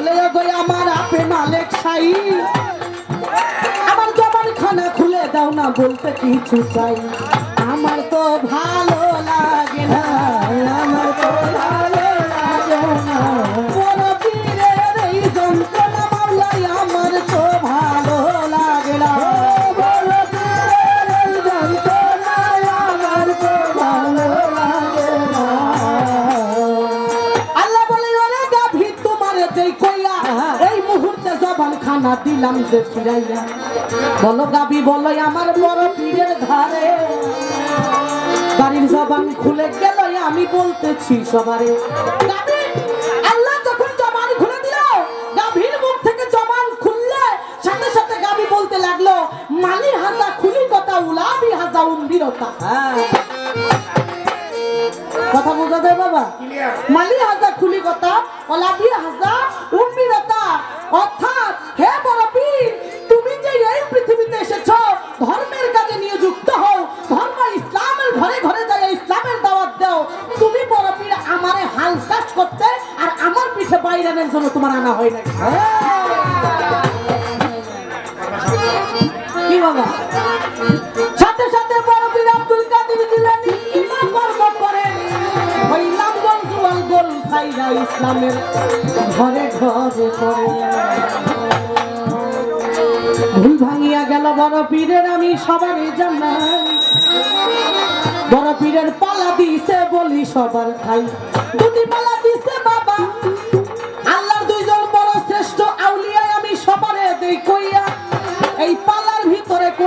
বলে গো আমার আপে মালেক সাই। আমার জবান খানা খুলে দাও না বলতে কিছু চাই। আমার তো ভালো দিলাম যে ফিরাইয়া। বলো গাবি বলো আমার বড় পীরের ধারে বাড়ির জবান খুলে গেল আমি বলতেছি সবারে। আল্লাহ যখন জবান খুলে দিল গাভীর মুখ থেকে জবান খুললে সাথে সাথে গাবি বলতে লাগল মালি হাজা খুলি কথা উলাবি হাজা উম্বিরতা। কথা বোঝা যায় বাবা? মালি হাজা খুলি কথা হাজা অর্থাৎ জন্য তোমার আনা হয় বাবা সাথে সাথে বড় আব্দুল কাদের ইসলামের ঘরে ঘরে ভুল ভাঙিয়া গেল বড় পীরের আমি সবারই জানাই। বড় পীরের পালা দিছে বলি সবার খাই দুটি পালা দিছে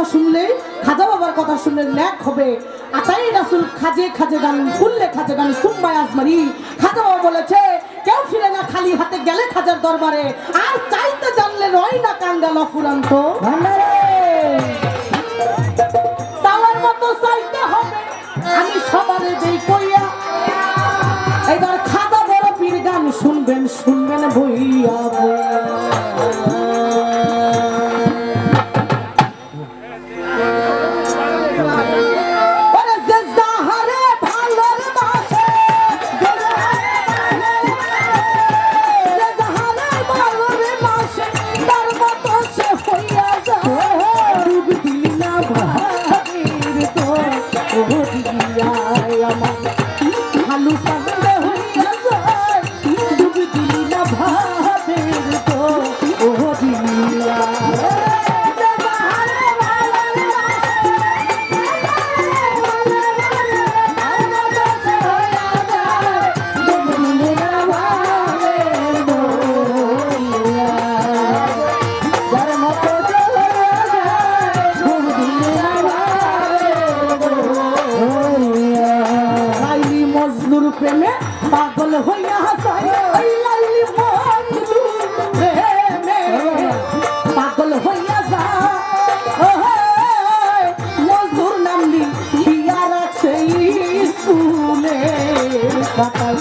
কথা শুনলে, খাজা বাবার কথা শুনলে ন্যাক হবে। আতাই রাসুল খাজে খাজে গান ফুললে খাজে গান, সুম্মায় আজমারি। খাজা বাবা বলেছে, কেউ ফিরে না খালি হাতে গেলে খাজার দরবারে। আর চাইতে জানলে রয় না কাঙ্গাল অফুরান্ত। আমি সবারে দেই কইয়া। এবার খাজা বড় পীর গান শুনবেন শুনবেন বইয়া প্রেমে পাগল হইয়া হাসায়। লাইলি মজনুর প্রেমে পাগল হইয়া যায়। মজদুর মজনুর নাম লিখিয়া রাখছে স্কুলে। খাতায়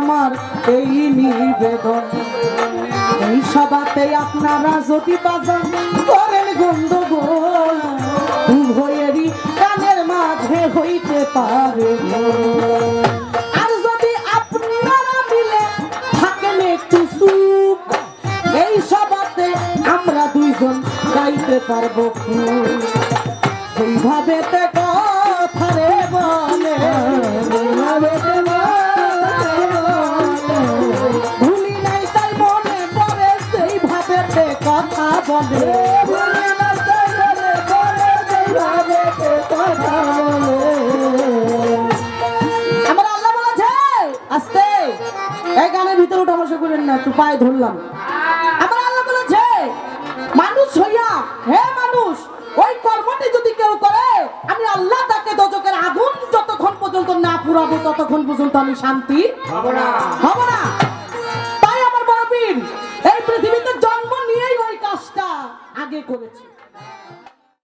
আমার এই নিবেদন। এই সভাতে আপনারা যদি বাজান করেন গন্ডগোল পারে যদি আপনি মিলে থাকেন একটু এই সবাতে আমরা দুইজন গাইতে পারব। এইভাবে কথা রে বলে ভুলি কথা বলে। আমার আল্লাহ বলেছে আস্তে। এই গানের ভিতরে করেন না একটু পায়ে ধরলাম। আমার আল্লাহ বলেছে মানুষ হইয়া হে মানুষ ওই কর্মটি যদি কেউ করে আমি আল্লাহ তাকে দজকের আগুন যতক্ষণ পর্যন্ত না পুরাবো ততক্ষণ পর্যন্ত আমি শান্তি হব না। তাই আমার বড় এই পৃথিবীতে জন্ম নিয়েই ওই কাজটা আগে করেছে।